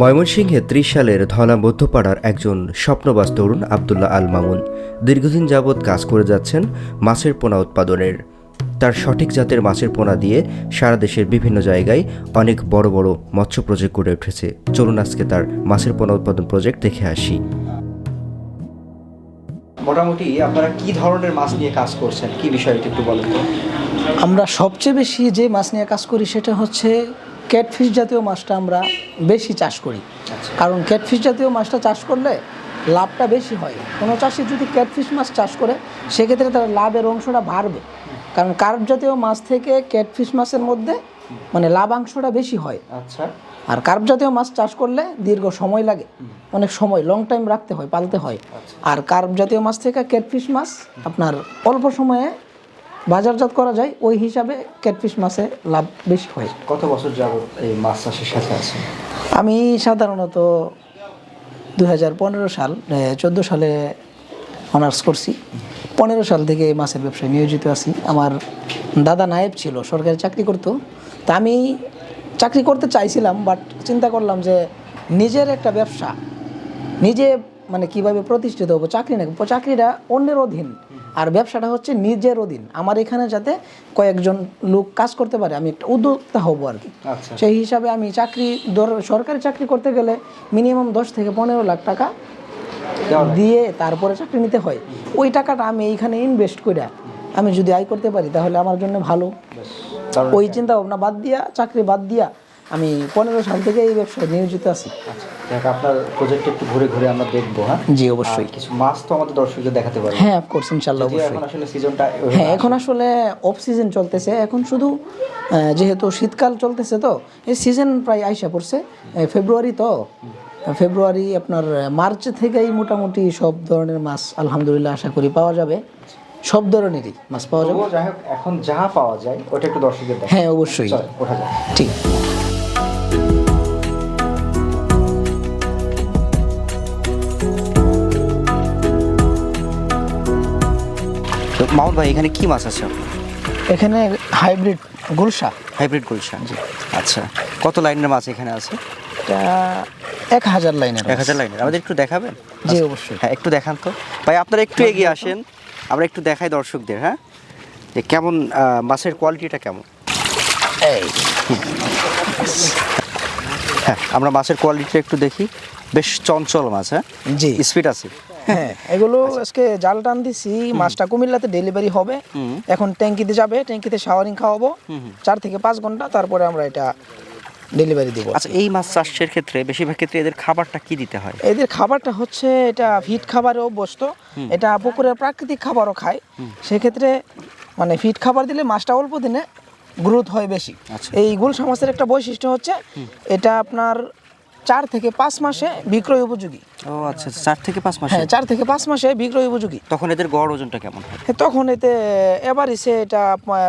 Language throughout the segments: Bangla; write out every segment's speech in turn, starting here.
ময়মনসিংহে ত্রিশ সালের ধলা মধ্যপাড়ার একজন স্বপ্নবাস তরুণ আবদুল্লাহ আল মামুন দীর্ঘদিন যাবৎ কাজ করে যাচ্ছেন মাছের পোনা উৎপাদনের। তার সঠিক জাতের মাছের পোনা দিয়ে সারা দেশের বিভিন্ন জায়গায় অনেক বড় বড় মৎস্য প্রজেক্ট গড়ে উঠেছে। চলুন আজকে তার মাছের পোনা উৎপাদন প্রজেক্ট দেখে আসি। মোটামুটি আপনারা কি ধরনের মাছ নিয়ে কাজ করছেন? কি বিষয়টা একটু বলেন আমরা সবচেয়ে বেশি যে মাছ নিয়ে কাজ করি সেটা হচ্ছে ক্যাটফিশ জাতীয় মাছটা আমরা বেশি চাষ করি। আচ্ছা। কারণ ক্যাটফিশ জাতীয় মাছটা চাষ করলে লাভটা বেশি হয়। কোনো চাষি যদি ক্যাটফিশ মাছ চাষ করে সেক্ষেত্রে তার লাভের অংশটা বাড়বে। কারণ কার্প জাতীয় মাছ থেকে ক্যাটফিশ মাছের মধ্যে মানে লাভাংশটা বেশি হয়। আচ্ছা। আর কার্প জাতীয় মাছ চাষ করলে দীর্ঘ সময় লাগে। অনেক সময় লং টাইম রাখতে হয় পালতে হয়। আর কার্প জাতীয় মাছ থেকে ক্যাটফিশ মাছ আপনার অল্প সময়ে বাজারজাত করা যায় ওই হিসাবে ক্যাটফিশ মাছে লাভ বেশি হয়। কত বছর যাবত এই মাছ চাষের সাথে আছেন আমি সাধারণত দু হাজার পনেরো সাল চোদ্দ সালে অনার্স করছি। পনেরো সাল থেকে এই মাছের ব্যবসায় নিয়োজিত আছি। আমার দাদা নায়েব ছিল সরকারি চাকরি করতো। তা আমি চাকরি করতে চাইছিলাম বাট চিন্তা করলাম যে নিজের একটা ব্যবসা নিজে মানে কীভাবে প্রতিষ্ঠিত হব? চাকরি না চাকরিটা অন্যের অধীন। আর ব্যবসাটা হচ্ছে নিজের অধীন। আমার এখানে যাতে কয়েকজন লোক কাজ করতে পারে আমি একটা উদ্যোক্তা হব আর কি। আচ্ছা। সেই হিসাবে আমি চাকরি ধর সরকারি চাকরি করতে গেলে মিনিমাম দশ থেকে পনেরো লাখ টাকা দিয়ে তারপরে চাকরি নিতে হয়। ওই টাকাটা আমি এইখানে ইনভেস্ট করে আমি যদি আয় করতে পারি তাহলে আমার জন্য ভালো। ওই চিন্তা ভাবনা বাদ দিয়া চাকরি বাদ দিয়া আমি পনেরো সাল থেকে এই ব্যবসায় নিয়োজিত আছি। আচ্ছা দেখ আপনার প্রজেক্ট একটু ঘুরে ঘুরে আমরা দেখব হ্যাঁ? জি অবশ্যই। কিছু মাছ তো আমাদের দর্শকদের দেখাতে পারব। হ্যাঁ অফকোর্স ইনশাল্লাহ অবশ্যই। এখন আসলে সিজনটা হ্যাঁ এখন আসলে অফ সিজন চলতেছে। এখন শুধু যেহেতু শীতকাল চলতেছে তো এই সিজন প্রায় আইসা পড়ছে ফেব্রুয়ারি তো। ফেব্রুয়ারি আপনার মার্চ থেকেই মোটামুটি সব ধরনের মাছ আলহামদুলিল্লাহ আশা করি পাওয়া যাবে। সব ধরনেরই মাছ পাওয়া যাবে। এখন যা পাওয়া যায় ওটা একটু দর্শকদের হ্যাঁ অবশ্যই। ওঠা যায় ঠিক। তো মামুন ভাই এখানে কি মাছ আছে এখানে হাইব্রিড গুলশা। হাইব্রিড গুলশা? জি। আচ্ছা কত লাইনের মাছ এখানে আছে? এক হাজার লাইনের এক হাজার লাইনের। আমাদের একটু দেখাবেন? জি অবশ্যই। হ্যাঁ একটু দেখান তো। ভাই আপনারা একটু এগিয়ে আসেন। আমরা একটু দেখাই দর্শকদের হ্যাঁ? যে কেমন মাছের কোয়ালিটিটা কেমন? এই। হ্যাঁ আমরা মাছের কোয়ালিটিটা একটু দেখি। বেশ চঞ্চল মাছ হ্যাঁ? জি। স্পিড আছে। হ্যাঁ এগুলো আজকে জাল টান দিছি মাছটা কুমিল্লাতে ডেলিভারি হবে। এখন ট্যাঙ্কিতে যাবে ট্যাঙ্কিতে শাওয়ারিং খাওয়াবো। চার থেকে পাঁচ ঘণ্টা তারপরে আমরা এটা ডেলিভারি দিব। আচ্ছা এই মাছ চাষের ক্ষেত্রে বেশিরভাগ ক্ষেত্রে এদের খাবারটা কি দিতে হয়? এদের খাবারটা হচ্ছে এটা ফিট খাবারে অভ্যস্ত। এটা পুকুরের প্রাকৃতিক খাবারও খায়। সেক্ষেত্রে মানে ফিট খাবার দিলে মাছটা অল্প দিনে গ্রোথ হয় বেশি। আচ্ছা। এই গুলশা মাছের একটা বৈশিষ্ট্য হচ্ছে এটা আপনার চার থেকে পাঁচ মাসে বিক্রয় উপযোগী। ও আচ্ছা আচ্ছা, চার থেকে পাঁচ মাসে? হ্যাঁ চার থেকে পাঁচ মাসে বিক্রয় উপযোগী। তখন এদের গড় ওজনটা কেমন তখন এতে এভারেজে এটা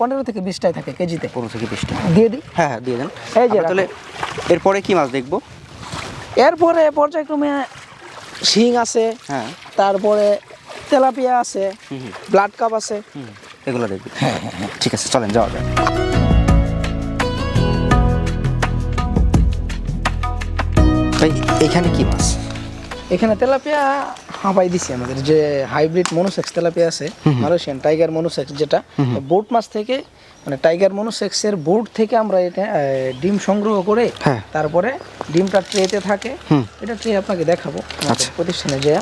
পনেরো থেকে বিশটায় থাকে কেজিতে। পনেরো থেকে বিশটা। দিয়ে দিই? হ্যাঁ হ্যাঁ দিয়ে দেন। এই যে তাহলে এরপরে কি মাছ দেখব? এরপরে পর্যায়ক্রমে শিং আছে হ্যাঁ। তারপরে তেলাপিয়া আছে ব্লাড কাপ আছে। এগুলো দেখব। হ্যাঁ হ্যাঁ হ্যাঁ। ঠিক আছে চলেন যাওয়া যাক। এখানে কি মাছ? এখানে তেলাপিয়া হাঁপাই দিছি আমাদের। যে হাইব্রিড মনোসেক্স তেলাপিয়া আছে মালয়েশিয়ান টাইগার মনোসেক্স যেটা বোট মাছ থেকে মানে টাইগার মনোসেক্সের বোট থেকে আমরা এটা ডিম সংগ্রহ করে হ্যাঁ। তারপরে ডিমটা ট্রেতে থাকে। এটা ট্রে আপনাকে দেখাবো আচ্ছা। প্রতিষ্ঠানে যে।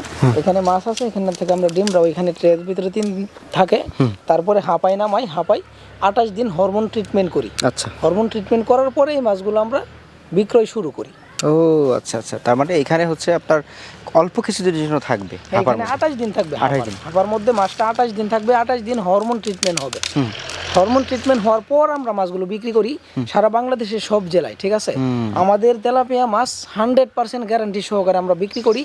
এখানে মাছ আছে এখান থেকে আমরা ডিমরা ওইখানে ট্রের ভিতরে তিন দিন থাকে। তারপরে হাঁপাই নামাই হাঁপাই আঠাশ দিন হরমোন ট্রিটমেন্ট করি। আচ্ছা। হরমোন ট্রিটমেন্ট করার পরে এই মাছগুলো আমরা বিক্রয় শুরু করি। ও আচ্ছা আচ্ছা। তার মানে এখানে হচ্ছে আপনার অল্প কিছুদিনের জন্য থাকবে এখানে আঠাশ দিন থাকবে 28 হাঁপার। দিন। হাঁপার মধ্যে মাছটা আঠাশ দিন থাকবে আঠাশ দিন হরমোন ট্রিটমেন্ট হবে। হরমোন ট্রিটমেন্ট হওয়ার পর আমরা মাছগুলো বিক্রি করি সারা বাংলাদেশের সব জেলায় ঠিক আছে? আমাদের তেলাপিয়া মাছ হান্ড্রেড পার্সেন্ট গ্যারান্টি সহকারে আমরা বিক্রি করি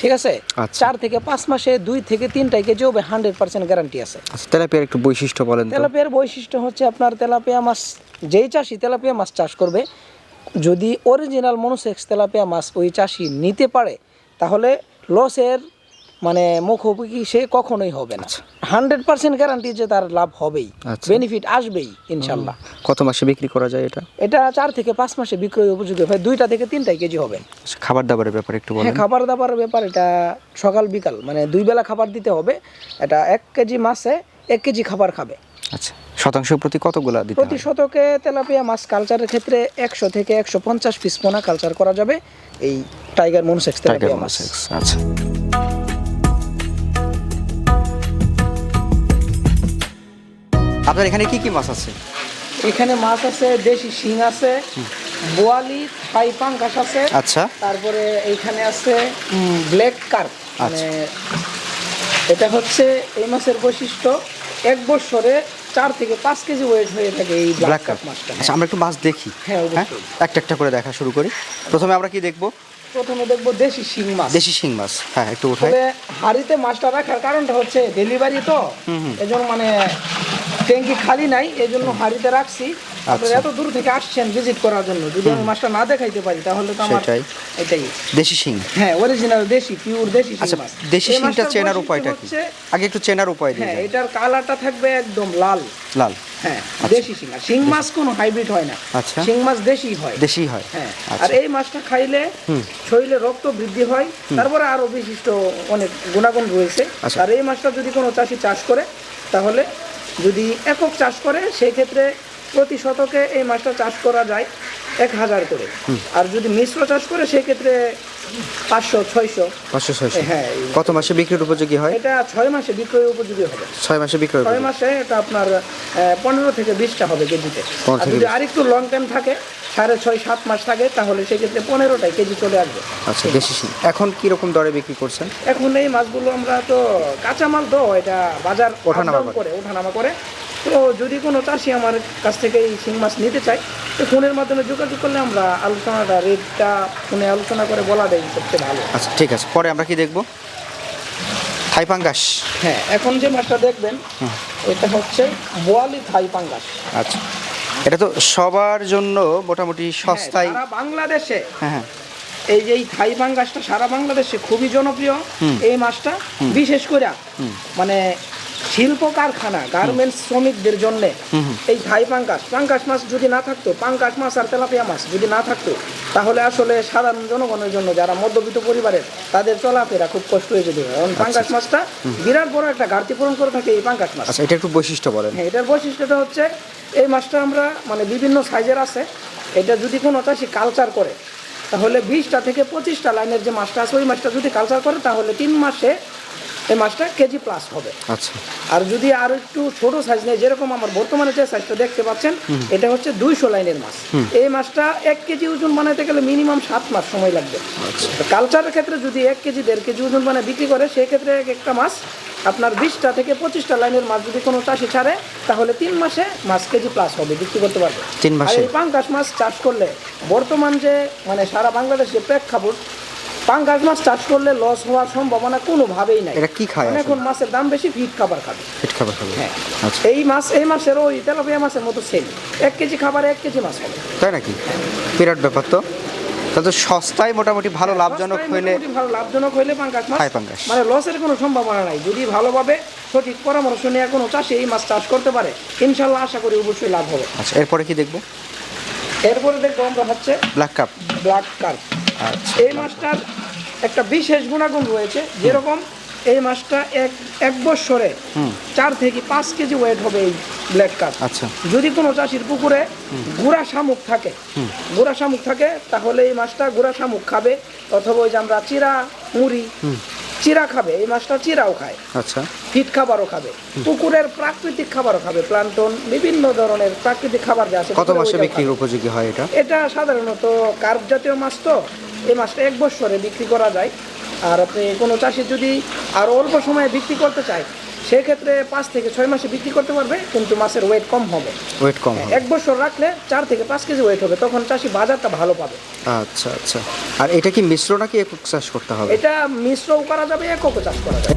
ঠিক আছে? আচ্ছা। চার থেকে পাঁচ মাসে দুই থেকে তিনটাই কেজি হবে হান্ড্রেড পার্সেন্ট গ্যারান্টি আছে। আচ্ছা তেলাপিয়ার একটু বৈশিষ্ট্য বলেন তেলাপিয়ার বৈশিষ্ট্য হচ্ছে আপনার তেলাপিয়া মাছ যেই চাষি তেলাপিয়া মাছ চাষ করবে যদি অরিজিনাল মনোসেক্স তেলাপিয়া মাছ ওই চাষি নিতে পারে তাহলে লসের মানে মুখোমুখি সে কখনোই হবে না। হান্ড্রেড পার্সেন্ট গ্যারান্টি যে তার লাভ হবেই আচ্ছা। বেনিফিট আসবেই ইনশাল্লাহ কত মাসে বিক্রি করা যায় এটা? এটা চার থেকে পাঁচ মাসে বিক্রয় উপযোগী হয় দুইটা থেকে তিনটাই কেজি হবে। আচ্ছা, খাবার দাবারের ব্যাপার একটু হ্যাঁ খাবার দাবারের ব্যাপার এটা সকাল বিকাল মানে দুই বেলা খাবার দিতে হবে এটা এক কেজি মাছে এক কেজি খাবার খাবে। আচ্ছা। শতাংশ প্রতি কতগুলা দিতে প্রতি শতকে তেলাপিয়া মাছ কালচারের ক্ষেত্রে একশো থেকে একশো পঞ্চাশ পিস পোনা কালচার করা যাবে এই টাইগার মনসেক্স তেলাপিয়া মাছ। আচ্ছা। আপনার এখানে কি কি মাছ আছে? এখানে মাছ আছে দেশি শিং আছে বোয়ালি থাই পাঙ্কাশ আছে আচ্ছা। তারপরে এইখানে আছে ব্ল্যাক কার্প মানে এটা হচ্ছে এই মাছের বৈশিষ্ট্য এক বছরে চার থেকে পাঁচ কেজি ওয়েট হয়ে থাকে এই ব্ল্যাক কার্প মাছটা। আচ্ছা আমরা একটু মাছ দেখি। হ্যাঁ, অবশ্যই। একটা একটা করে দেখা শুরু করি। প্রথমে আমরা কি দেখব? প্রথমে দেখব দেশি শিং মাছ। দেশি শিং মাছ। হ্যাঁ একটু উঠাই। তবে হাড়িতে মাছটা রাখার কারণটা হচ্ছে ডেলিভারি তো। এজন্য মানে ট্যাঙ্কি খালি নাই এজন্য জন্য হাড়িতে রাখছি। আপনারা এত দূর থেকে আসছেন ভিজিট করার জন্য যদি আমি মাছটা না দেখাইতে পারি তাহলে তো আমার সেটাই। এটাই। দেশি শিং? হ্যাঁ অরিজিনাল দেশি পিওর দেশি শিং আচ্ছা মাছ। দেশি শিংটা চেনার উপায়টা কি? আগে একটু চেনার উপায় দিই হ্যাঁ এটার কালারটা থাকবে একদম লাল। লাল। হ্যাঁ দেশি শিং আর শিং মাছ কোনো হাইব্রিড হয় না। আচ্ছা। শিং মাছ দেশি হয়। দেশি হয়। হ্যাঁ আর আচ্ছা। এই মাছটা খাইলে শরীরে রক্ত বৃদ্ধি হয়। তারপরে আরও বিশিষ্ট অনেক গুণাগুণ রয়েছে। আচ্ছা। আর এই মাছটা যদি কোনো চাষি চাষ করে তাহলে যদি একক চাষ করে সেই ক্ষেত্রে প্রতি শতকে এই মাছটা চাষ করা যায় এক হাজার করে। আর যদি মিশ্র চাষ করে সেই ক্ষেত্রে পাঁচশো ছয়শো। পাঁচশো ছয়শো। হ্যাঁ কত মাসে বিক্রির উপযোগী হয়? এটা ছয় মাসে বিক্রয় উপযোগী হবে। ছয় মাসে বিক্রয় ছয় মাসে এটা আপনার পনেরো থেকে বিশটা হবে কেজিতে। আর যদি আরেকটু লং টাইম থাকে সাড়ে ছয় সাত মাস থাকে তাহলে সেক্ষেত্রে পনেরোটাই কেজি চলে আসবে। আচ্ছা দেশি শিং এখন কি রকম দরে বিক্রি করছেন? এখন এই মাছগুলো আমরা তো কাঁচামাল তো এটা বাজার ওঠানামা। করে ওঠানামা করে। তো যদি কোনো চাষি আমার কাছ থেকে এই শিং মাছ নিতে চায় তো ফোনের মাধ্যমে যোগাযোগ করলে আমরা আলোচনাটা রেটটা ফোনে আলোচনা করে বলা দেয় সবচেয়ে ভালো। আচ্ছা ঠিক আছে। পরে আমরা কি দেখব? থাই পাঙ্গাস হ্যাঁ এখন যে মাছটা দেখবেন এটা হচ্ছে বোয়ালি থাই পাঙ্গাস আচ্ছা। এটা তো সবার জন্য মোটামুটি সস্তায়। সারা বাংলাদেশে। হ্যাঁ হ্যাঁ। এই যে এই থাই পাঙ্গাসটা সারা বাংলাদেশে খুবই জনপ্রিয়। এই মাছটা বিশেষ করে মানে শিল্প কারখানা গার্মেন্টস শ্রমিকদের জন্য এই থাই পাঙ্গাস পাঙ্গাস মাছ যদি না থাকতো পাঙ্গাস মাছ আর তেলাপিয়া মাছ যদি না থাকতো তাহলে আসলে সাধারণ জনগণের জন্য যারা মধ্যবিত্ত পরিবারের তাদের চলাফেরা খুব কষ্ট হয়ে যেতে কারণ পাঙ্গাস মাছটা বিরাট বড় একটা ঘাটতি পূরণ করে থাকে এই পাঙ্গাস মাছ। আচ্ছা এটা একটু বৈশিষ্ট্য বলেন। হ্যাঁ এটার বৈশিষ্ট্যটা হচ্ছে এই মাছটা আমরা মানে বিভিন্ন সাইজের আছে। এটা যদি কোনো চাষি কালচার করে তাহলে বিশটা থেকে পঁচিশটা লাইনের যে মাছটা আছে ওই মাছটা যদি কালচার করে তাহলে তিন মাসে এই মাছটা কেজি প্লাস হবে। আচ্ছা। আর যদি আর একটু ছোট সাইজ নেই যেরকম আমার বর্তমানে যে সাইজটা দেখতে পাচ্ছেন এটা হচ্ছে দুইশো লাইনের মাছ। এই মাছটা এক কেজি ওজন বানাইতে গেলে মিনিমাম সাত মাস সময় লাগবে। কালচারের ক্ষেত্রে যদি এক কেজি দেড় কেজি ওজন বানায় বিক্রি করে সেক্ষেত্রে এক একটা মাছ আপনার বিশটা থেকে পঁচিশটা লাইনের মাছ যদি কোনো চাষি ছাড়ে তাহলে তিন মাসে মাছ কেজি প্লাস হবে বিক্রি করতে পারবে। তিন মাসে? আর এই পাঙ্গাস মাছ চাষ করলে বর্তমান যে মানে সারা বাংলাদেশে প্রেক্ষাপট পাঙ্গাস মাছ চাষ করলে লস হওয়ার সম্ভাবনা কোনোভাবেই নাই। এটা কি খায় এখন মাছের দাম বেশি ফিট খাবার খাবে। পেট খাবার খাবে। হ্যাঁ। আচ্ছা। এই মাছ এই মাছের ওই তেলাপিয়া মাছের মতো সেম এক কেজি খাবারে এক কেজি মাছ হবে। তাই নাকি? বিরাট ব্যাপার তো। তাহলে সস্তায় মোটামুটি ভালো লাভজনক হইলে ভালো লাভজনক হইলে পাঙ্গাস মাছ খায় পাঙ্গাস। মানে লসের কোনো সম্ভাবনা নাই। যদি ভালোভাবে সঠিক পরামর্শ নিয়ে কোনো চাষি এই মাছ চাষ করতে পারে ইনশাল্লাহ আশা করি অবশ্যই লাভ হবে। আচ্ছা এরপরে কি দেখব? এরপরে দেখব আমরা হচ্ছে ব্ল্যাক কাপ ব্ল্যাক কার্প এই মাছটার একটা বিশেষ গুণাগুণ রয়েছে যেরকম এই মাছটা এক এক বছরে চার থেকে পাঁচ কেজি ওয়েট হবে এই ব্ল্যাক কার্ড আচ্ছা। যদি কোনো চাষির পুকুরে গুড়া শামুক থাকে গুড়া শামুক থাকে তাহলে এই মাছটা গুড়া শামুক খাবে অথবা ওই যে আমরা চিরা মুড়ি চিরা খাবে এই মাছটা চিরাও খায়। আচ্ছা। ফিট খাবারও খাবে। পুকুরের প্রাকৃতিক খাবারও খাবে প্লান্টন বিভিন্ন ধরনের প্রাকৃতিক খাবার যা আছে কত মাসে বিক্রির উপযোগী হয় এটা? এটা সাধারণত কার্প জাতীয় মাছ তো এই মাছটা এক বছরে বিক্রি করা যায়। আর আপনি কোনো চাষি যদি আর অল্প সময়ে বিক্রি করতে চায় সেক্ষেত্রে পাঁচ থেকে ছয় মাসে বিক্রি করতে পারবে কিন্তু মাছের ওয়েট কম হবে। ওয়েট কম এক বছর রাখলে চার থেকে পাঁচ কেজি ওয়েট হবে তখন চাষি বাজারটা ভালো পাবে। আচ্ছা আচ্ছা। আর এটা কি মিশ্র নাকি একক চাষ করতে হবে? এটা মিশ্রও করা যাবে এককও চাষ করা যাবে।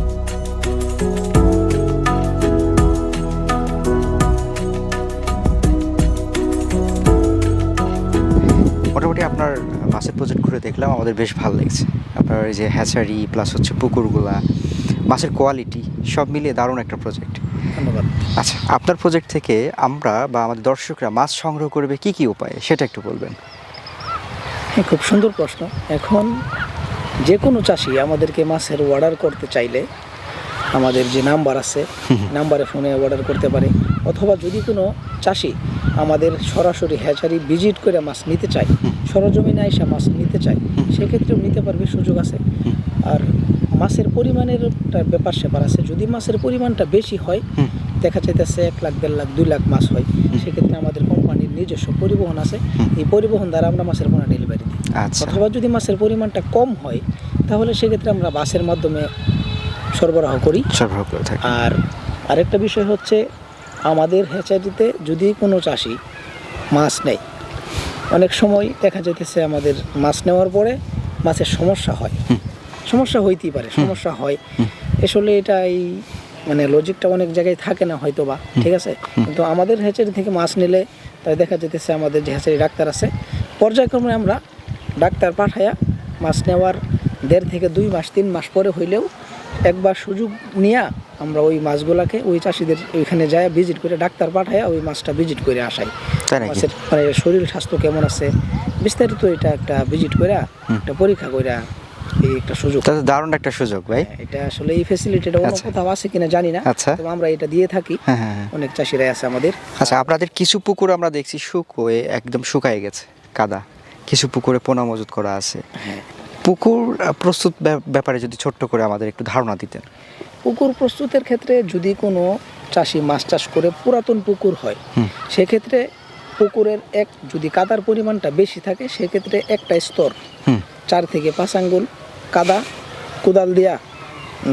মোটামুটি আপনার মাছের প্রজেক্ট ঘুরে দেখলাম আমাদের বেশ ভালো লেগেছে। আপনার এই যে হ্যাচারি প্লাস হচ্ছে পুকুরগুলা মাছের কোয়ালিটি সব মিলিয়ে দারুণ একটা প্রজেক্ট ধন্যবাদ। আচ্ছা আপনার প্রজেক্ট থেকে আমরা বা আমাদের দর্শকরা মাছ সংগ্রহ করবে কি কি উপায়ে? সেটা একটু বলবেন। হ্যাঁ খুব সুন্দর প্রশ্ন। এখন যে কোনো চাষি আমাদেরকে মাছের অর্ডার করতে চাইলে আমাদের যে নাম্বার আছে নাম্বারে ফোনে অর্ডার করতে পারে। অথবা যদি কোনো চাষি আমাদের সরাসরি হ্যাচারি ভিজিট করে মাছ নিতে চায় সরজমিনে এসে মাছ নিতে চায় সেক্ষেত্রেও নিতে পারবে সুযোগ আছে। আর মাছের পরিমাণের একটা ব্যাপার স্যাপার আছে। যদি মাছের পরিমাণটা বেশি হয় দেখা যাইতেছে এক লাখ দেড় লাখ দুই লাখ মাছ হয়। সেক্ষেত্রে আমাদের কোম্পানির নিজস্ব পরিবহন আছে। এই পরিবহন দ্বারা আমরা মাছের পোনা ডেলিভারি দিই। আচ্ছা। অথবা যদি মাছের পরিমাণটা কম হয় তাহলে সেক্ষেত্রে আমরা বাসের মাধ্যমে সরবরাহ করি। সরবরাহ করে থাকি। আর আরেকটা বিষয় হচ্ছে আমাদের হ্যাচারিতে যদি কোনো চাষি মাছ নেয় অনেক সময় দেখা যাইতেছে আমাদের মাছ নেওয়ার পরে মাছের সমস্যা হয়। সমস্যা হইতেই পারে সমস্যা হয়। আসলে এটা এই মানে লজিকটা অনেক জায়গায় থাকে না হয়তো বা ঠিক আছে? কিন্তু আমাদের হ্যাচারি থেকে মাছ নিলে তাই দেখা যেতেছে আমাদের যে হ্যাচারি ডাক্তার আছে পর্যায়ক্রমে আমরা ডাক্তার পাঠাইয়া মাছ নেওয়ার দেড় থেকে দুই মাস তিন মাস পরে হইলেও একবার সুযোগ নিয়ে আমরা ওই মাছগুলাকে ওই চাষিদের ওইখানে যায় ভিজিট করে ডাক্তার পাঠাইয়া ওই মাছটা ভিজিট করে আসাই। মাছের মানে শরীর স্বাস্থ্য কেমন আছে বিস্তারিত এটা একটা ভিজিট করে একটা পরীক্ষা করে এই একটা সুযোগ। তাহলে দারুণ একটা সুযোগ ভাই। হ্যাঁ, এটা আসলে এই ফেসিলিটিটা অন্য আচ্ছা। কোথাও আছে কিনা জানি না আচ্ছা। তবে আমরা এটা দিয়ে থাকি। হ্যাঁ হ্যাঁ। অনেক চাষিরাই আছে আমাদের। আচ্ছা আপনাদের কিছু পুকুর আমরা দেখছি শুকোয়ে একদম শুকায় গেছে কাদা। কিছু পুকুরে পোনা মজুত করা আছে। হ্যাঁ। পুকুর প্রস্তুত ব্যাপারে যদি ছোট্ট করে আমাদের একটু ধারণা দিতেন। পুকুর প্রস্তুতের ক্ষেত্রে যদি কোনো চাষি মাছ চাষ করে পুরাতন পুকুর হয় হুম। সেক্ষেত্রে পুকুরের এক যদি কাদার পরিমাণটা বেশি থাকে সেক্ষেত্রে একটা স্তর হুম। চার থেকে পাঁচ আঙ্গুল কাদা কোদাল দিয়া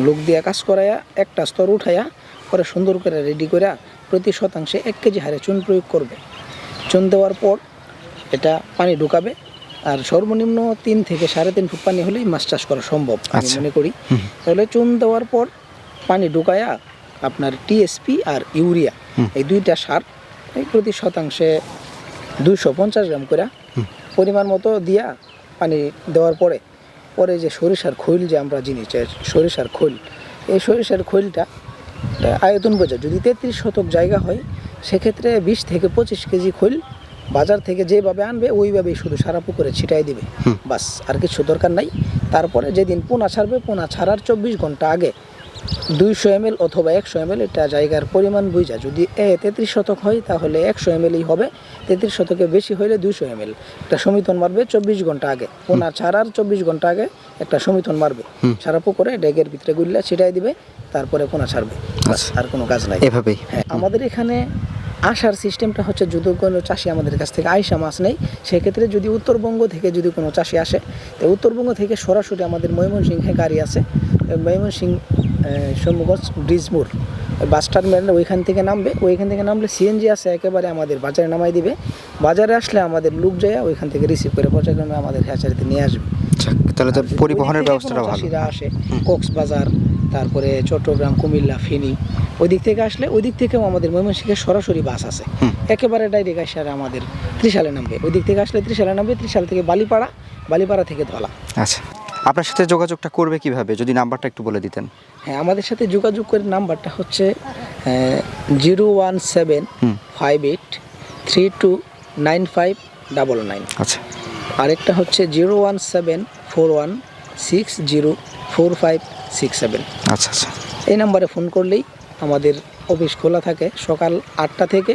লোক দিয়া কাজ করাইয়া একটা স্তর উঠাইয়া পরে সুন্দর করে রেডি করে প্রতি শতাংশে এক কেজি হারে চুন প্রয়োগ করবে। চুন দেওয়ার পর এটা পানি ঢুকাবে আর সর্বনিম্ন তিন থেকে সাড়ে তিন ফুট পানি হলেই মাছ চাষ করা সম্ভব আমি আচ্ছা। মনে করি। তাহলে চুন দেওয়ার পর পানি ঢুকায়া আপনার টিএসপি আর ইউরিয়া এই দুইটা সার এই প্রতি শতাংশে দুইশো পঞ্চাশ গ্রাম করে পরিমাণ মতো দিয়া পানি দেওয়ার পরে পরে যে সরিষার খৈল যে আমরা জিনিস সরিষার খৈল এই সরিষার খৈলটা আয়তন বোঝা যদি তেত্রিশ শতক জায়গা হয় সেক্ষেত্রে বিশ থেকে পঁচিশ কেজি খৈল বাজার থেকে যেভাবে আনবে ওইভাবেই শুধু সারা পুকুরে ছিটাই দিবে। বাস আর কিছু দরকার নাই। তারপরে যেদিন পোনা ছাড়বে পোনা ছাড়ার চব্বিশ ঘণ্টা আগে দুইশো এম অথবা একশো এম এটা জায়গার পরিমাণ বুঝা। যদি এ তেত্রিশ শতক হয় তাহলে একশো এম হবে। তেত্রিশ শতকে বেশি হইলে দুইশো এম একটা সমিতন মারবে চব্বিশ ঘণ্টা আগে। পোনা ছাড়ার চব্বিশ ঘণ্টা আগে একটা সমিতন মারবে। সারা পুকুরে ডেগের ভিতরে গুল্লা ছিটাই দিবে তারপরে পোনা ছাড়বে। আচ্ছা। আর কোনো কাজ নাই। এভাবেই। হ্যাঁ আমাদের এখানে আসার সিস্টেমটা হচ্ছে যদি কোনো চাষি আমাদের কাছ থেকে আইসা মাছ নেই সেক্ষেত্রে যদি উত্তরবঙ্গ থেকে যদি কোনো চাষি আসে তো উত্তরবঙ্গ থেকে সরাসরি আমাদের ময়মনসিংহে গাড়ি আছে। ওই ময়মনসিং সম্মুখজ ব্রিজমুর ওই বাস টার্মিনাল ওইখান থেকে নামবে। ওইখান থেকে নামলে সিএনজি আছে একেবারে আমাদের বাজারে নামাই দিবে। বাজারে আসলে আমাদের লোক যায় ওইখান থেকে রিসিভ করে পর্যায়ক্রমে আমাদের হ্যাচারিতে নিয়ে আসবে। তাহলে তো পরিবহনের ব্যবস্থাটা ভালো। চাষিরা আসে কক্সবাজার তারপরে চট্টগ্রাম কুমিল্লা ফেনী ওই দিক থেকে আসলে ওই দিক থেকেও আমাদের ময়মনসিংহের সরাসরি বাস আছে। একেবারে ডাইরেক্ট আসার আমাদের ত্রিশালে নামবে। ওই দিক থেকে আসলে ত্রিশালে নামবে ত্রিশাল থেকে বালিপাড়া বালিপাড়া থেকে ধলা। আচ্ছা। আপনার সাথে যোগাযোগটা করবে কীভাবে? যদি নাম্বারটা একটু বলে দিতেন। হ্যাঁ আমাদের সাথে যোগাযোগ করে নাম্বারটা হচ্ছে zero one seven five eight three two nine five double nine. আচ্ছা। আরেকটা হচ্ছে zero one seven four one six zero four five six seven. আচ্ছা আচ্ছা। এই নাম্বারে ফোন করলেই আমাদের অফিস খোলা থাকে। সকাল আটটা থেকে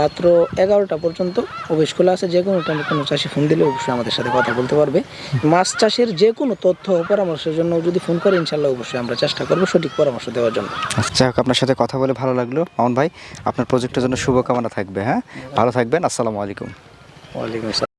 রাত্র এগারোটা পর্যন্ত অফিস খোলা আছে। যে কোনো টাইমে কোনো চাষি ফোন দিলে অবশ্যই আমাদের সাথে কথা বলতে পারবে। মাছ চাষের যে কোনো তথ্য ও পরামর্শের জন্য যদি ফোন করে ইনশাল্লাহ অবশ্যই আমরা চেষ্টা করব সঠিক পরামর্শ দেওয়ার জন্য। আচ্ছা আপনার সাথে কথা বলে ভালো লাগল। মামুন ভাই আপনার প্রজেক্টের জন্য শুভকামনা থাকবে হ্যাঁ? ভালো থাকবেন আসসালামু আলাইকুম। ওয়ালাইকুম আসসালাম।